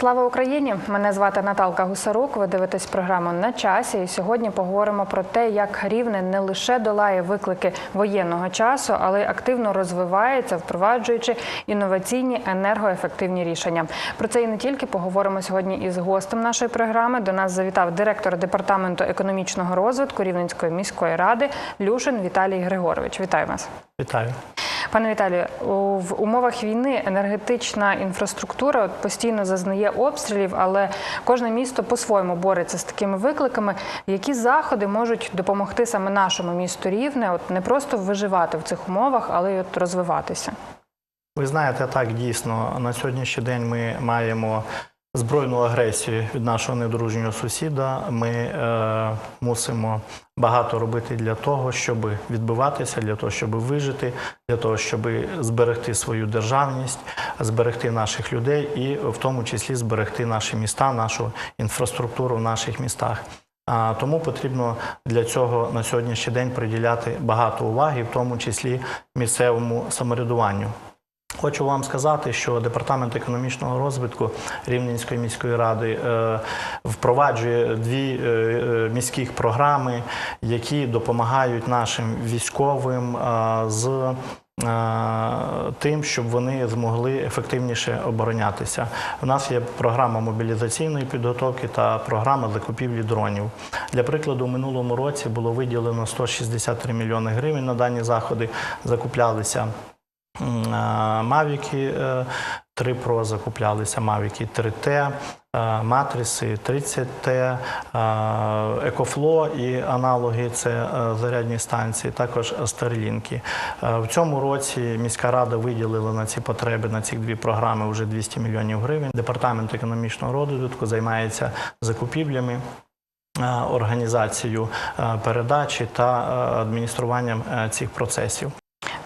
Слава Україні! Мене звати Наталка Гусарук. Ви дивитесь програму на часі. І сьогодні поговоримо про те, як Рівне не лише долає виклики воєнного часу, але й активно розвивається, впроваджуючи інноваційні енергоефективні рішення. Про це і не тільки поговоримо сьогодні із гостем нашої програми. До нас завітав директор департаменту економічного розвитку Рівненської міської ради Люшин Віталій Григорович. Вітаю вас. Вітаю. Пане Віталію, в умовах війни енергетична інфраструктура постійно зазнає обстрілів, але кожне місто по-своєму бореться з такими викликами. Які заходи можуть допомогти саме нашому місту Рівне, от не просто виживати в цих умовах, але й от розвиватися? Ви знаєте, так дійсно на сьогоднішній день ми маємо збройну агресію від нашого недружнього сусіда. Ми е, мусимо багато робити для того, щоб відбиватися, для того, щоб вижити, для того, щоб зберегти свою державність, зберегти наших людей і в тому числі зберегти наші міста, нашу інфраструктуру в наших містах. А тому потрібно для цього на сьогоднішній день приділяти багато уваги, в тому числі місцевому самоврядуванню. Хочу вам сказати, що департамент економічного розвитку Рівненської міської ради е, впроваджує дві е, е, міських програми, які допомагають нашим військовим з тим, щоб вони змогли ефективніше оборонятися. У нас є програма мобілізаційної підготовки та програма закупівлі дронів. Для прикладу, у минулому році було виділено 163 мільйони гривень на дані заходи. Закуплялися Мавіки 3 Pro, закуплялися Мавіки 3T, Матриси 30T, Екофло і аналоги це е, зарядні станції, також Старлінки. Е, В цьому році міська рада виділила на ці потреби на ці дві програми вже 200 мільйонів гривень. Департамент економічного розвитку займається закупівлями. е, Організацією е, передачі та е, адмініструванням е, цих процесів.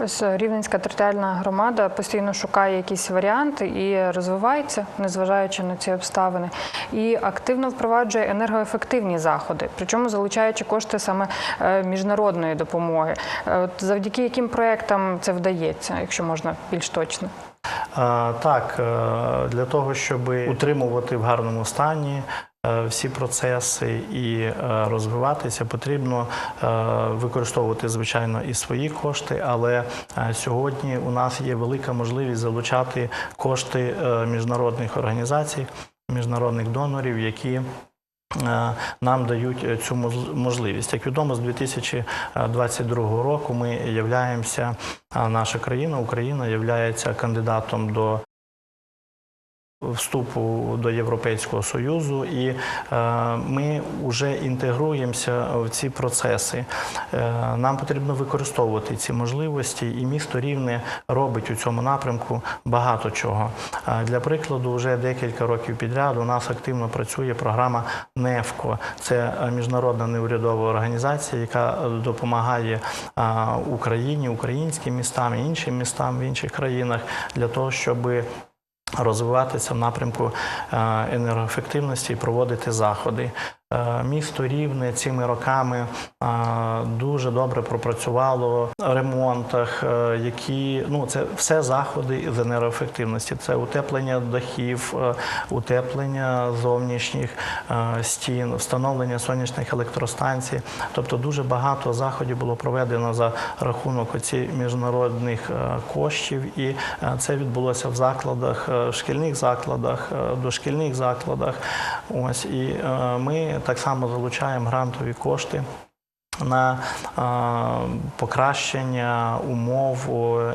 Е, Рівненська територіальна громада постійно шукає якісь варіанти і розвивається, незважаючи на ці обставини, і активно впроваджує енергоефективні заходи, причому залучаючи кошти саме е, міжнародної допомоги. Е, От завдяки яким проектам це вдається, якщо можна більш точно. Так, для того, щоб утримувати в гарному стані всі процеси і е, розвиватися, потрібно е, використовувати, звичайно, і свої кошти, але е, сьогодні у нас є велика можливість залучати кошти е, міжнародних організацій, міжнародних донорів, які е, нам дають е, цю можливість. Як відомо, з 2022 року ми являємося, наша країна, Україна, являється кандидатом до вступу до Європейського Союзу, і е, ми вже інтегруємося в ці процеси. Е, нам потрібно використовувати ці можливості, і місто Рівне робить у цьому напрямку багато чого. Е, для прикладу, вже декілька років підряд у нас активно працює програма НЕФКО. Це міжнародна неурядова організація, яка допомагає Україні, українським містам, іншим містам в інших країнах для того, щоби розвиватися в напрямку е, енергоефективності і проводити заходи. Е, Місто Рівне цими роками е, дуже добре пропрацювало в ремонтах, е, які ну це все заходи з енергоефективності. Це утеплення дахів, утеплення зовнішніх стін, встановлення сонячних електростанцій. Тобто дуже багато заходів було проведено за рахунок оці міжнародних коштів, і це відбулося в закладах, шкільних закладах, дошкільних закладах. Ось і ми так само залучаємо грантові кошти. На е, покращення умов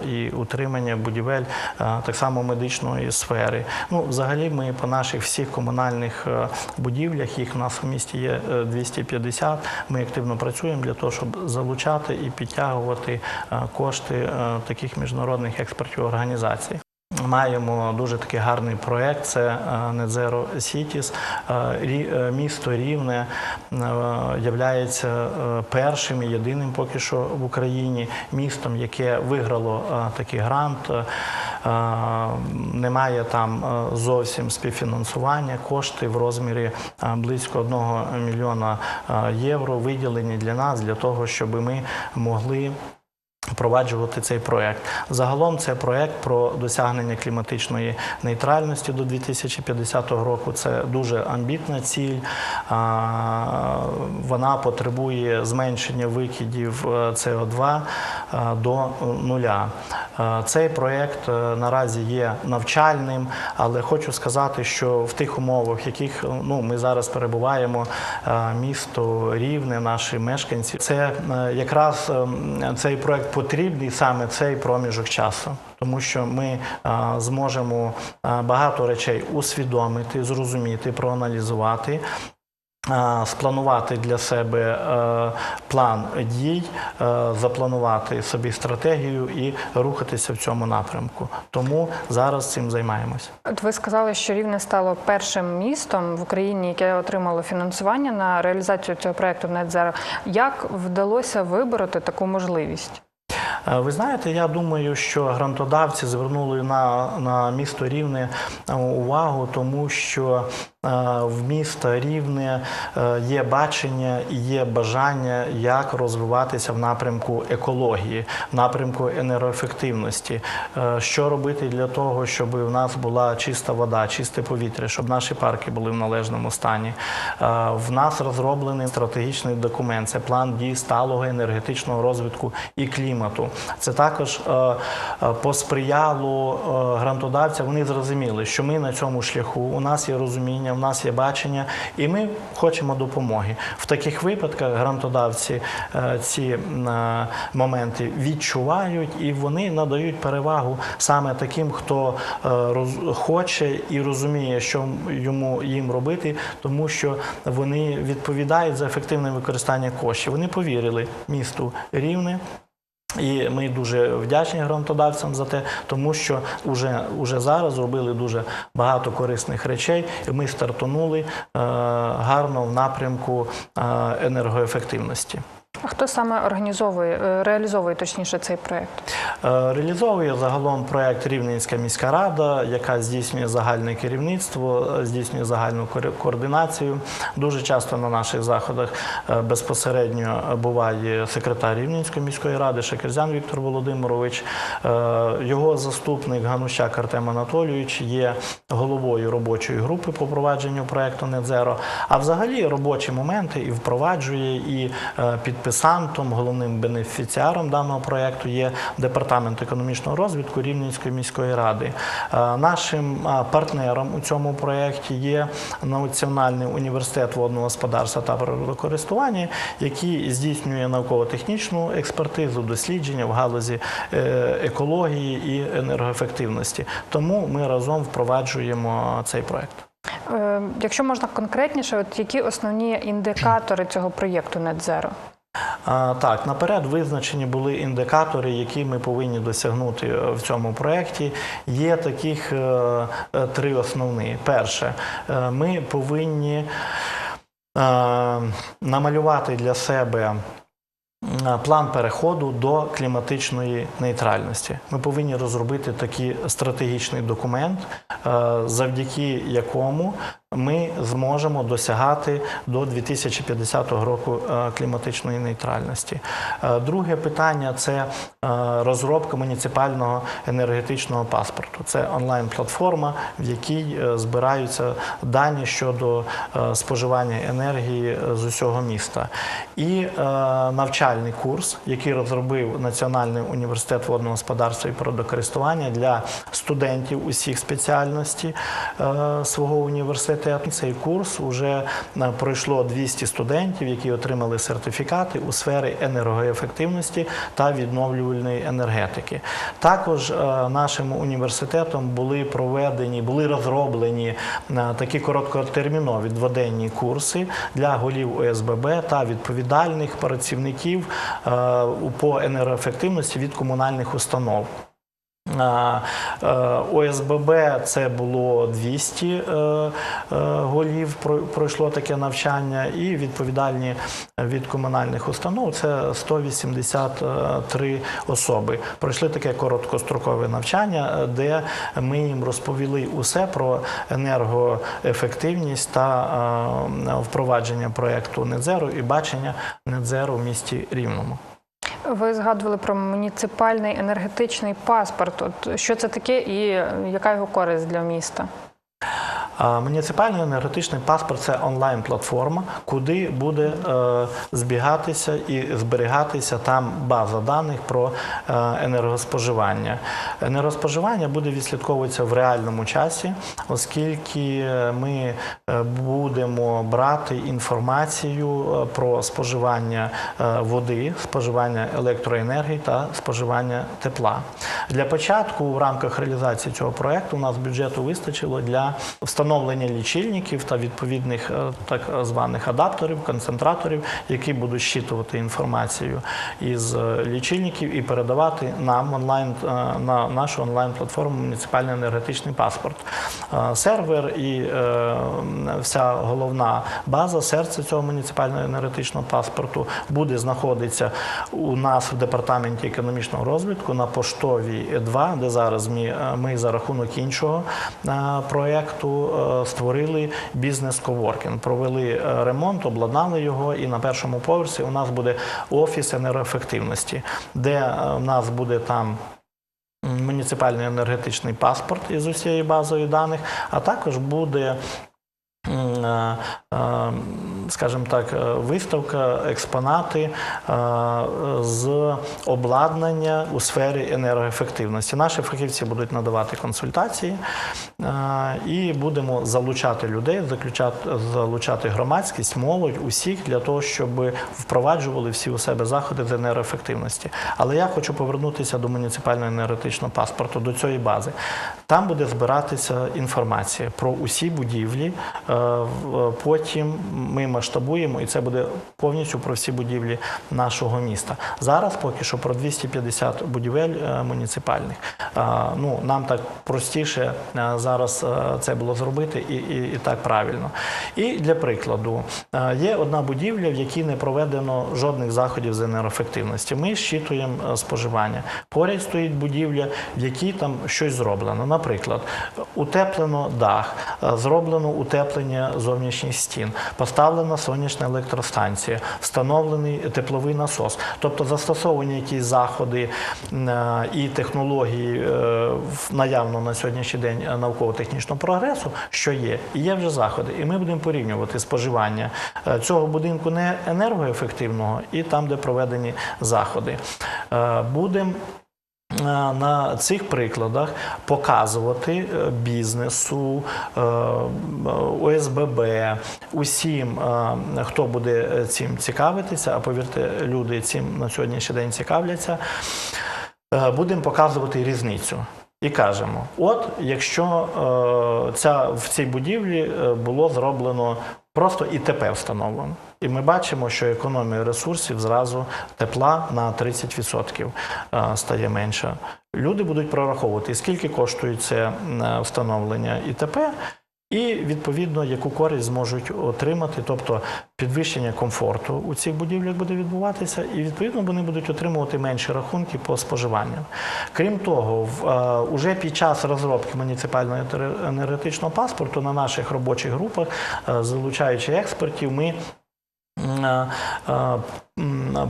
і утримання будівель е, так само медичної сфери. Ну, взагалі, ми по наших всіх комунальних е, будівлях, їх у нас в місті є е, 250, Ми активно працюємо для того, щоб залучати і підтягувати е, кошти е, таких міжнародних експертів організацій. Маємо дуже такий гарний проект. Це е, Zero Cities. Е, е, Місто Рівне є першим і єдиним поки що в Україні містом, яке виграло такий грант. Немає там зовсім співфінансування. Кошти в розмірі близько 1 мільйона євро виділені для нас для того, щоб ми могли впроваджувати цей проект. Загалом це проект про досягнення кліматичної нейтральності до 2050 року. Це дуже амбітна ціль. Вона потребує зменшення викидів е, СО2 е, до нуля. Е, Цей проект наразі є навчальним, але хочу сказати, що в тих умовах, в яких ну, ми зараз перебуваємо, місто Рівне, наші мешканці, це якраз е, цей проект потрібний саме цей проміжок часу. Тому що ми е, зможемо е, багато речей усвідомити, зрозуміти, проаналізувати, е, спланувати для себе план дій, запланувати собі стратегію і рухатися в цьому напрямку. Тому зараз цим займаємось. От ви сказали, що Рівне стало першим містом в Україні, яке отримало фінансування на реалізацію цього проекту NetZero. Як вдалося вибороти таку можливість? Е, Ви знаєте, я думаю, що грантодавці звернули на, на місто Рівне е, увагу, тому що в міста Рівне е, є бачення і є бажання, як розвиватися в напрямку екології, в напрямку енергоефективності. Е, Що робити для того, щоб у нас була чиста вода, чисте повітря, щоб наші парки були в належному стані. Е, В нас розроблений стратегічний документ. Це план дій сталого енергетичного розвитку і клімату. Це також е, е, посприяло е, грантодавцям. Вони зрозуміли, що ми на цьому шляху. У нас є розуміння, у нас є бачення, і ми хочемо допомоги. В таких випадках грантодавці е, ці е, моменти відчувають і вони надають перевагу саме таким, хто е, хоче і розуміє, що йому їм робити, тому що вони відповідають за ефективне використання коштів. Вони повірили місту Рівне. І ми дуже вдячні грантодавцям за те, тому що вже, вже зараз зробили дуже багато корисних речей, і ми стартонули е, гарно в напрямку е, енергоефективності. Хто саме організовує, е, реалізовує точніше цей проект? Е, Реалізовує загалом проект Рівненська міська рада, яка здійснює загальне керівництво, е, здійснює загальну координацію. Дуже часто на наших заходах безпосередньо буває секретар Рівненської міської ради Шакерзян Віктор Володимирович. Його заступник Ганущак Артем Анатолійович є головою робочої групи по провадженню проекту «Нетзеро». А взагалі робочі моменти і впроваджує, і е, підписантом, головним бенефіціаром даного проекту є департамент економічного розвитку Рівненської міської ради. Е, Нашим партнером у цьому проєкті є Національний університет водного господарства та природокористування, який здійснює науково-технічну експертизу, дослідження в галузі е, екології і енергоефективності. Тому ми разом впроваджуємо цей проект. Е, Якщо можна конкретніше, от які основні індикатори цього проєкту? А, Так, наперед визначені були індикатори, які ми повинні досягнути е, в цьому проєкті. Є таких е, е, три основні. Перше, ми повинні намалювати для себе. План переходу до кліматичної нейтральності. Ми повинні розробити такий стратегічний документ, завдяки якому ми зможемо досягати до 2050 року е, кліматичної нейтральності. Е, Друге питання це е, розробка муніципального енергетичного паспорту. Це онлайн-платформа, в якій збираються дані щодо споживання енергії з усього міста. І навчальний курс, який розробив Національний університет водного господарства і природокористування для студентів усіх спеціальностей свого університету. Цей курс вже е, пройшло 200 студентів, які отримали сертифікати у сфері енергоефективності та відновлювальної енергетики. Також е, нашим університетом були проведені, були розроблені е, такі короткотермінові дводенні курси для голів ОСББ та відповідальних працівників по енергоефективності від комунальних установ. Е, ОСББ це було 200 е, е, голів, про- пройшло таке навчання, і відповідальні від комунальних установ це 183 особи. Пройшли таке короткострокове навчання, де ми їм розповіли усе про енергоефективність та впровадження проекту Нетзеро і бачення Нетзеро в місті Рівному. Ви згадували про муніципальний енергетичний паспорт. От що це таке і яка його користь для міста? Муніципальний енергетичний паспорт це онлайн-платформа, куди буде е, збігатися і зберігатися там база даних про е, енергоспоживання. Енергоспоживання буде відслідковуватися в реальному часі, оскільки е, ми будемо брати інформацію про споживання води, споживання електроенергії та споживання тепла. Для початку в рамках реалізації цього проекту у нас бюджету вистачило для встановлення лічильників та відповідних е, так званих адаптерів, концентраторів, які будуть щитувати інформацію із е, лічильників і передавати нам онлайн е, на нашу онлайн-платформу Муніципальний енергетичний паспорт. Сервер і вся головна база, серце цього муніципального енергетичного паспорту буде знаходитися у нас в департаменті економічного розвитку на поштовій 2, де зараз ми, за рахунок іншого проєкту е, створили бізнес-коворкінг. Провели е, ремонт, обладнали його, і на першому поверсі у нас буде офіс енергоефективності, де в у нас буде там. Муніципальний енергетичний паспорт із усією базою даних, а також буде е, е, скажімо так, е, виставка, експонати е, з обладнання у сфері енергоефективності. Наші фахівці будуть надавати консультації е, і будемо залучати людей, залучати громадськість, молодь, усіх для того, щоб впроваджували всі у себе заходи з енергоефективності. Але я хочу повернутися до муніципального енергетичного паспорту, до цієї бази. Там буде збиратися інформація про усі будівлі. Потім ми масштабуємо, і це буде повністю про всі будівлі нашого міста. Зараз поки що про 250 будівель е, муніципальних. Е, Ну нам так простіше е, зараз це було зробити, і, і, і так правильно. І для прикладу є одна будівля, в якій не проведено жодних заходів з енергоефективності. Ми щитуємо споживання. Поряд стоїть будівля, в якій там щось зроблено. Наприклад, утеплено дах, зроблено утеплення зовнішніх стін, поставлена сонячна електростанція, встановлений тепловий насос. Тобто застосовані якісь заходи е, і технології е, наявно на сьогоднішній день е, науково-технічного прогресу, що є, і є вже заходи. І ми будемо порівнювати споживання цього будинку не енергоефективного і там, де проведені заходи. Будемо на цих прикладах показувати е, бізнесу, е, ОСББ, усім, е, хто буде е, цим цікавитися, а повірте, люди цим на сьогоднішній день цікавляться, е, будемо показувати різницю. І кажемо: от якщо е, ця, в цій будівлі е, було зроблено просто ІТП встановлено. І ми бачимо, що економія ресурсів зразу тепла на 30% е, стає менша. Люди будуть прораховувати, скільки коштує це е, встановлення ІТП, і відповідно яку користь зможуть отримати, тобто підвищення комфорту у цих будівлях буде відбуватися, і відповідно вони будуть отримувати менші рахунки по споживанню. Крім того, в, е, уже під час розробки муніципального енер- енергетичного паспорту на наших робочих групах, залучаючи експертів, ми а, а,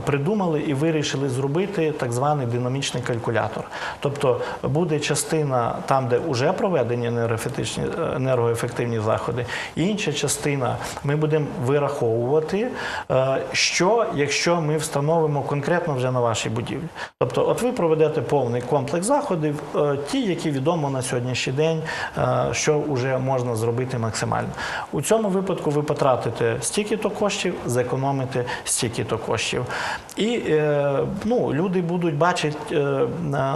придумали і вирішили зробити так званий динамічний калькулятор. Тобто буде частина там, де вже проведені енергоефектичні, енергоефективні заходи, інша частина ми будемо вираховувати, е, що якщо ми встановимо конкретно вже на вашій будівлі. Тобто, от ви проведете повний комплекс заходів, е, ті, які відомо на сьогоднішній день, е, що вже можна зробити максимально. У цьому випадку ви потратите стільки-то коштів, зекономите стільки-то коштів. І е, ну, люди будуть бачити е,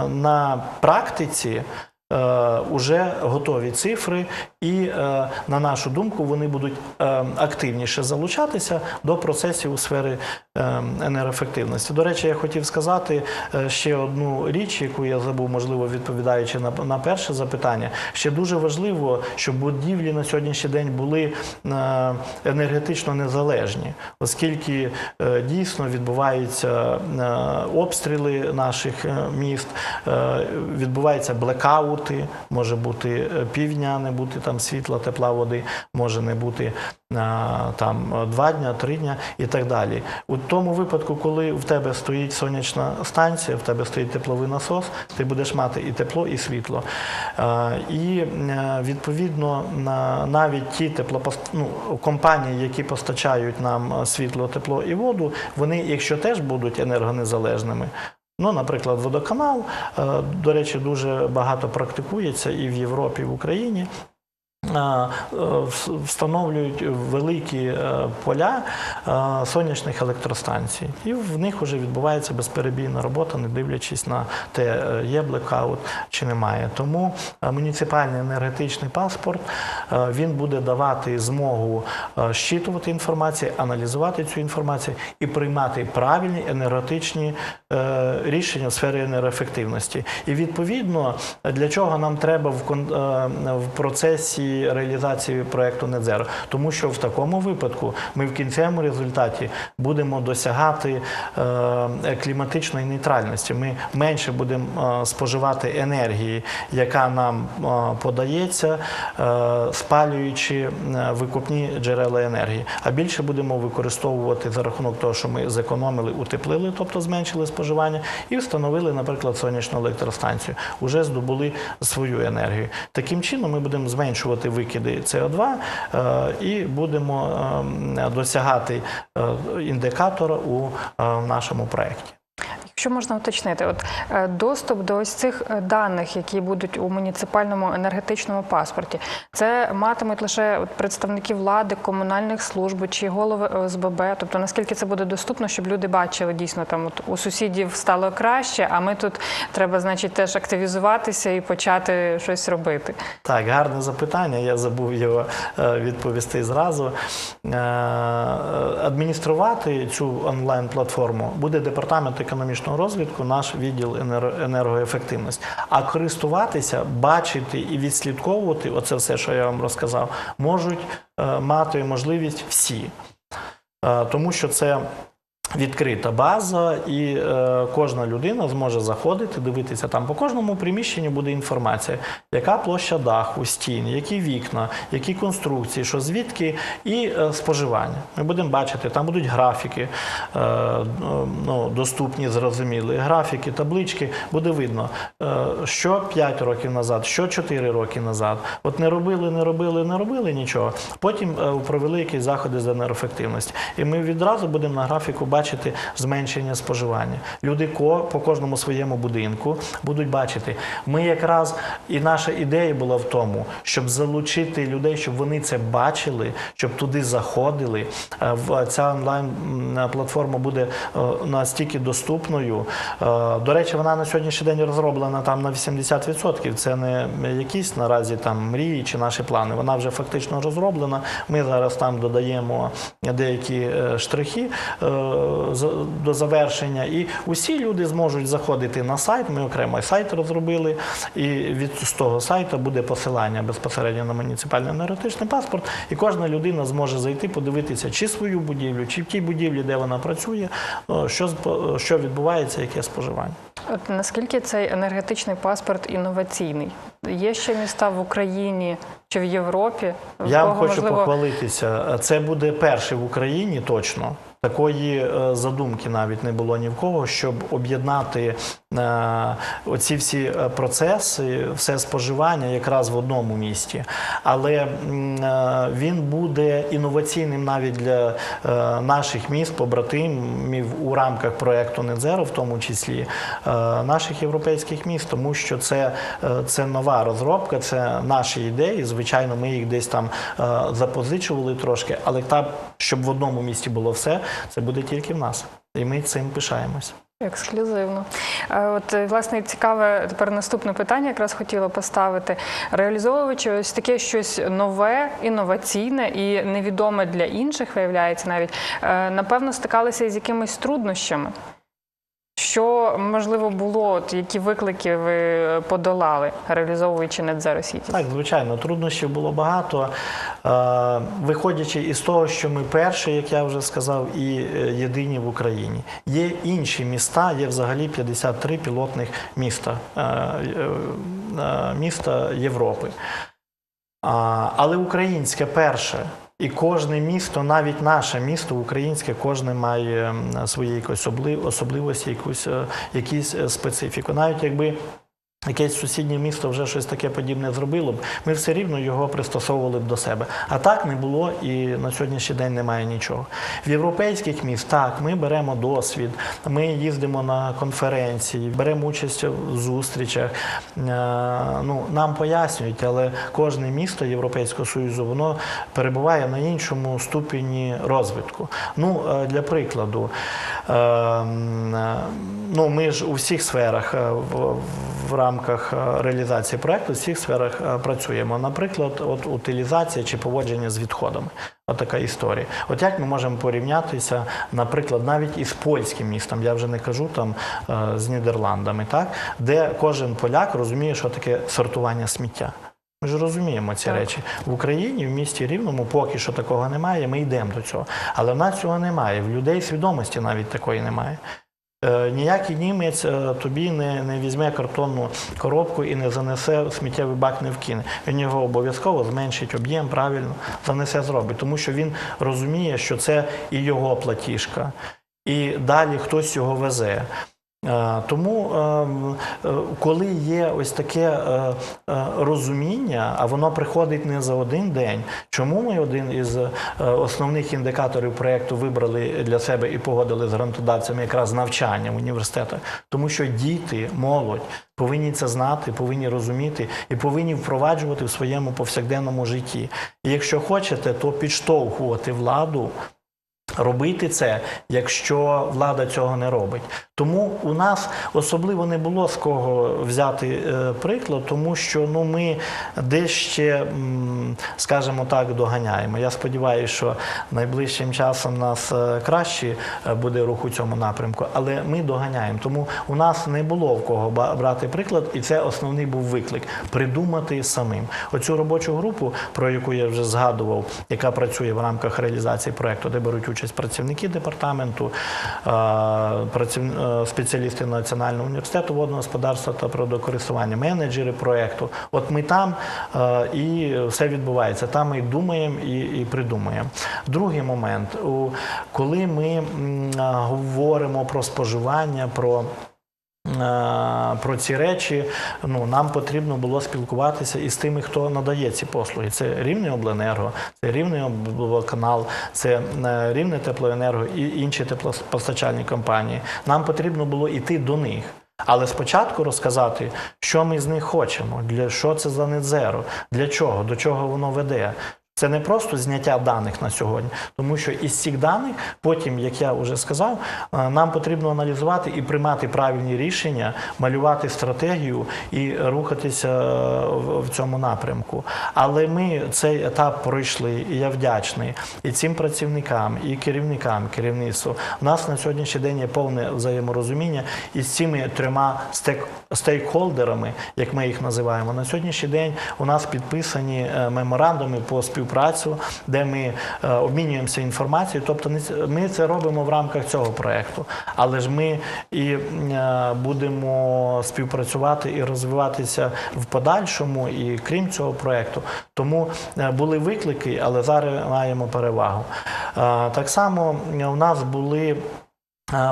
на практиці. Е, уже готові цифри, і е, на нашу думку вони будуть е, активніше залучатися до процесів у сфері енергоефективності. До речі, я хотів сказати ще одну річ, яку я забув, можливо, відповідаючи на, перше запитання. Ще дуже важливо, щоб будівлі на сьогоднішній день були енергетично незалежні, оскільки дійсно відбуваються обстріли наших міст, е, відбуваються блекаути, може бути е, півдня, не бути там світла, тепла води, може не бути там два дня, три дня і так далі. У тому випадку, коли в тебе стоїть сонячна станція, в тебе стоїть тепловий насос, ти будеш мати і тепло, і світло. І е, відповідно на навіть ті теплопост... ну, компанії, які постачають нам е, світло, тепло і воду, вони, якщо теж будуть енергонезалежними. Ну, наприклад, водоканал, е, до речі, дуже багато практикується і в Європі, і в Україні. Е, вс- Встановлюють великі е, поля е, сонячних електростанцій, і в них вже відбувається безперебійна робота, не дивлячись на те, є блекаут чи немає. Тому муніципальний енергетичний паспорт він буде давати змогу щитувати інформацію, аналізувати цю інформацію і приймати правильні енергетичні рішення в сфері енергоефективності. І відповідно для чого нам треба в кон- реалізації проекту Нетзеро? Тому що в такому випадку ми в кінцевому результаті будемо досягати е, кліматичної нейтральності. Ми менше будемо е, споживати енергії, яка нам е, подається, спалюючи викупні джерела енергії, а більше будемо використовувати за рахунок того, що ми зекономили, утеплили, тобто зменшили споживання, і встановили, наприклад, сонячну електростанцію. Уже здобули свою енергію. Таким чином ми будемо зменшувати викиди СО2 е, і будемо е, досягати е, індикатора у е, нашому проєкті. Якщо можна уточнити, от е, доступ до ось цих е, даних, які будуть у муніципальному енергетичному паспорті, це матимуть лише представники влади, комунальних служб чи голови ОСББ. Тобто наскільки це буде доступно, щоб люди бачили дійсно там от у сусідів стало краще, а ми тут треба, значить, теж активізуватися і почати щось робити. Так, гарне запитання. Я забув його е, відповісти зразу. Адмініструвати цю онлайн-платформу буде департамент економічного розвитку, наш відділ енергоефективності. А користуватися, бачити і відслідковувати оце все, що я вам розказав, можуть е, мати можливість всі. Е, Тому що це відкрита база, і е, кожна людина зможе заходити, дивитися там по кожному приміщенню буде інформація, яка площа даху, стін, які вікна, які конструкції, що звідки, і е, споживання. Ми будемо бачити, там будуть графіки, е, ну, доступні, зрозумілі, графіки, таблички, буде видно, е, що 5 років назад, що 4 роки назад. От не робили, не робили, не робили нічого. Потім е, провели якісь заходи з енергоефективності. І ми відразу будемо на графіку бачити зменшення споживання. Люди по кожному своєму будинку будуть бачити. Ми якраз і наша ідея була в тому, щоб залучити людей, щоб вони це бачили, щоб туди заходили. Е, Ця онлайн платформа буде е, настільки доступною. Е, До речі, вона на сьогоднішній день розроблена там на 80%. Це не якісь наразі там мрії чи наші плани. Вона вже фактично розроблена. Ми зараз там додаємо деякі штрихи до завершення, і усі люди зможуть заходити на сайт. Ми окремо сайт розробили, і від з того сайту буде посилання безпосередньо на муніципальний енергетичний паспорт, і кожна людина зможе зайти, подивитися, чи свою будівлю, чи в тій будівлі, де вона працює, що що відбувається, яке споживання. От наскільки цей енергетичний паспорт інноваційний? Є ще міста в Україні чи в Європі? в Я вам хочу можливо, похвалитися. Це буде перший в Україні точно. Такої е, задумки навіть не було ні в кого, щоб об'єднати е, оці всі е, процеси, все споживання якраз в одному місті. Але він буде інноваційним навіть для наших міст, побратимів у рамках проекту Незеро, в тому числі наших європейських міст, тому що це, це нова розробка, це наші ідеї. Звичайно, ми їх десь там запозичували трошки, але так, щоб в одному місті було все, це буде тільки в нас. І ми цим пишаємось. Ексклюзивно. Е, От е, власне цікаве тепер наступне питання, якраз хотіла поставити. Реалізовуючи ось таке щось нове, інноваційне і невідоме для інших, виявляється навіть, е, напевно, стикалися з якимись труднощами. Що можливо було, які виклики ви подолали, реалізовуючи NetZero City? Так, звичайно, труднощів було багато. Е, Виходячи із того, що ми перші, як я вже сказав, і е, єдині в Україні. Є інші міста, є взагалі 53 пілотних міста. Е, е, е, міста Європи. Але українське перше. І кожне місто, навіть наше місто українське, кожне має свої якісь особливості, якусь, е, якісь е, специфіку. Навіть якби якесь сусіднє місто вже щось таке подібне зробило б, ми все рівно його пристосовували б до себе. А так не було і на сьогоднішній день немає нічого. В європейських міст так, ми беремо досвід, ми їздимо на конференції, беремо участь в зустрічах. Е, Ну, нам пояснюють, але кожне місто Європейського Союзу воно перебуває на іншому ступені розвитку. Ну, е, для прикладу, е, е, ну, ми ж у всіх сферах в, в рамках е, реалізації проекту, в всіх сферах е, працюємо. Наприклад, от утилізація чи поводження з відходами. От така історія. От як ми можемо порівнятися, наприклад, навіть із польським містом, я вже не кажу там е, з Нідерландами, так де кожен поляк розуміє, що таке сортування сміття. Ми ж розуміємо ці Так. речі в Україні, в місті Рівному, поки що такого немає. Ми йдемо до цього. Але в нас цього немає. В людей свідомості навіть такої немає. Е, Ніякий німець е, тобі не, не візьме картонну коробку і не занесе сміттєвий бак, не вкине. Він його обов'язково зменшить об'єм, правильно занесе, зробить, тому що він розуміє, що це і його платіжка, і далі хтось його везе. Тому, е, коли є ось таке е, е, розуміння, а воно приходить не за один день, чому ми один із основних індикаторів проєкту вибрали для себе і погодили з грантодавцями якраз навчання в університетах? Тому що діти, молодь повинні це знати, повинні розуміти і повинні впроваджувати в своєму повсякденному житті. І якщо хочете, то підштовхувати владу робити це, якщо влада цього не робить. Тому у нас особливо не було з кого взяти е, приклад, тому що ну ми м, скажімо так, доганяємо. Я сподіваюся, що найближчим часом нас е, краще е, буде рух у цьому напрямку, але ми доганяємо. Тому у нас не було в кого брати приклад, і це основний був виклик придумати самим. Оцю робочу групу, про яку я вже згадував, яка працює в рамках реалізації проекту, де беруть участь працівники департаменту, праців- е, спеціалісти Національного університету водного господарства та природокористування, менеджери проекту. От ми там е, і все відбувається. Там ми думаємо і, і придумуємо. Другий момент, коли ми говоримо про споживання, про Е, про ці речі ну, нам потрібно було спілкуватися із тими, хто надає ці послуги. Це рівне обленерго, це рівний облводоканал, це е, рівне теплоенерго і інші теплопостачальні компанії. Нам потрібно було йти до них. Але спочатку розказати, що ми з них хочемо, для що це за нетзеро, для чого, до чого воно веде. Це не просто зняття даних на сьогодні, тому що із цих даних, потім, як я вже сказав, е, нам потрібно аналізувати і приймати правильні рішення, малювати стратегію і рухатися е, в цьому напрямку. Але ми цей етап пройшли, і я вдячний і цим працівникам, і керівникам, керівництву. У нас на сьогоднішній день є повне взаєморозуміння із цими трьома стейкхолдерами, як ми їх називаємо. На сьогоднішній день у нас підписані е, меморандуми по співпрацю, де ми е, обмінюємося інформацією. Тобто ми це робимо в рамках цього проекту, але ж ми і е, будемо співпрацювати і розвиватися в подальшому, і крім цього проекту. Тому е, були виклики, але зараз маємо перевагу. Так само у нас були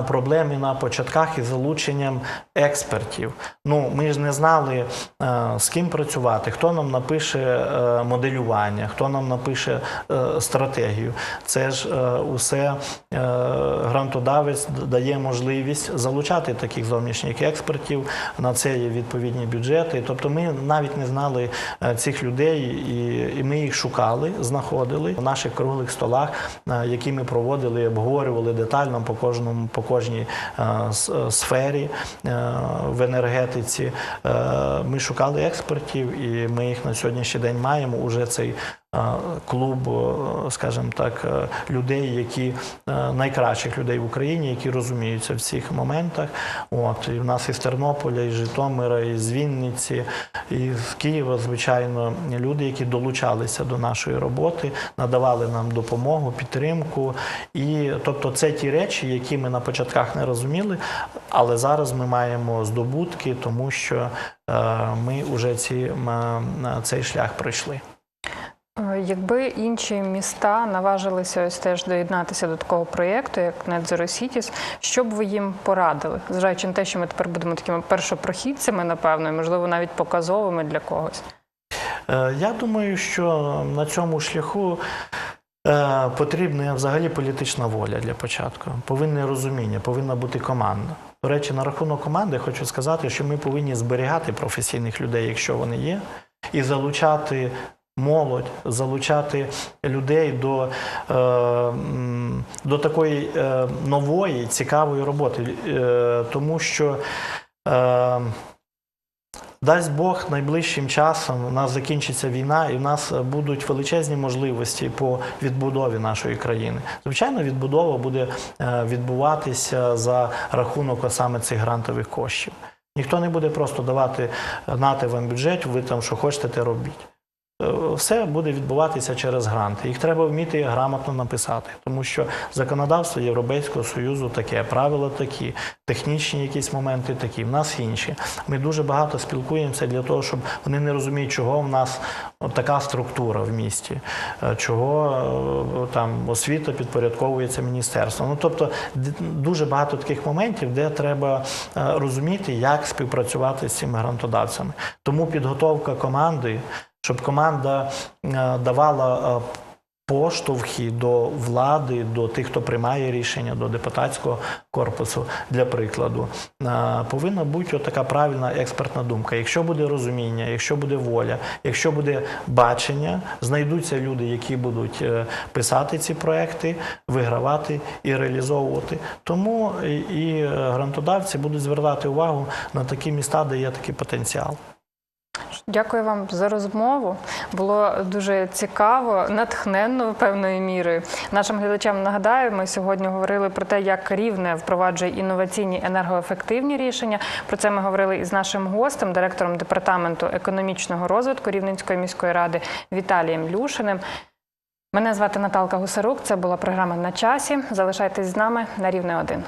проблеми на початках із залученням експертів. Ну, ми ж не знали, е, з ким працювати, хто нам напише е, моделювання, хто нам напише е, стратегію. Це ж е, усе е, грантодавець дає можливість залучати таких зовнішніх експертів. На це є відповідні бюджети. Тобто ми навіть не знали е, цих людей, і, ми їх шукали, знаходили в наших круглих столах, е, які ми проводили, обговорювали детально по кожному по кожній е, е, сфері е, в енергетиці. Ми шукали експертів, і ми їх на сьогоднішній день маємо. Уже цей клуб, е, скажімо так, е, людей, які е, найкращих людей в Україні, які розуміються в цих моментах. От і в нас із Тернополя, із Житомира, із Вінниці, і з Києва, звичайно, люди, які долучалися до нашої роботи, надавали нам допомогу, підтримку. І тобто, це ті речі, які ми на початках не розуміли, але зараз ми маємо здобутки, тому що ми вже ці, цей шлях пройшли. Е, Якби інші міста наважилися ось теж доєднатися до такого проєкту, як Net Zero Cities, що б ви їм порадили? Зважаючи на те, що ми тепер будемо такими першопрохідцями, напевно, і, можливо, навіть показовими для когось. Е, Я думаю, що на цьому шляху е, потрібна взагалі політична воля для початку. Повинне розуміння, повинна бути команда. До речі, на рахунок команди хочу сказати, що ми повинні зберігати професійних людей, якщо вони є, і залучати молодь, залучати людей до, е, до такої е, нової, цікавої роботи. Е, тому що. Дасть Бог найближчим часом у нас закінчиться війна, і в нас будуть величезні можливості по відбудові нашої країни. Звичайно, відбудова буде відбуватися за рахунок саме цих грантових коштів. Ніхто не буде просто давати нати вам бюджет, ви там що хочете, те робіть. Е, Все буде відбуватися через гранти. Їх треба вміти грамотно написати, тому що законодавство Європейського союзу таке, правила такі, технічні якісь моменти такі. В нас інші. Ми дуже багато спілкуємося для того, щоб вони не розуміють, чого в нас така структура в місті, е, чого е, там освіта підпорядковується міністерству. Ну тобто дуже багато таких моментів, де треба розуміти, як співпрацювати з цими грантодавцями. Тому підготовка команди щоб команда е, давала е, поштовхи до влади, до тих, хто приймає рішення, до депутатського корпусу, для прикладу, Е, повинна бути така правильна експертна думка. Якщо буде розуміння, якщо буде воля, якщо буде бачення, знайдуться люди, які будуть писати ці проекти, вигравати і реалізовувати. Тому і- грантодавці будуть звертати увагу на такі міста, де є такий потенціал. Дякую вам за розмову. Було дуже цікаво, натхненно певною мірою. Нашим глядачам нагадаю, ми сьогодні говорили про те, як рівне впроваджує інноваційні енергоефективні рішення. Про це ми говорили із нашим гостем, директором департаменту економічного розвитку Рівненської міської ради Віталієм Люшиним. Мене звати Наталка Гусарук. Це була програма на часі. Залишайтесь з нами на рівне 1.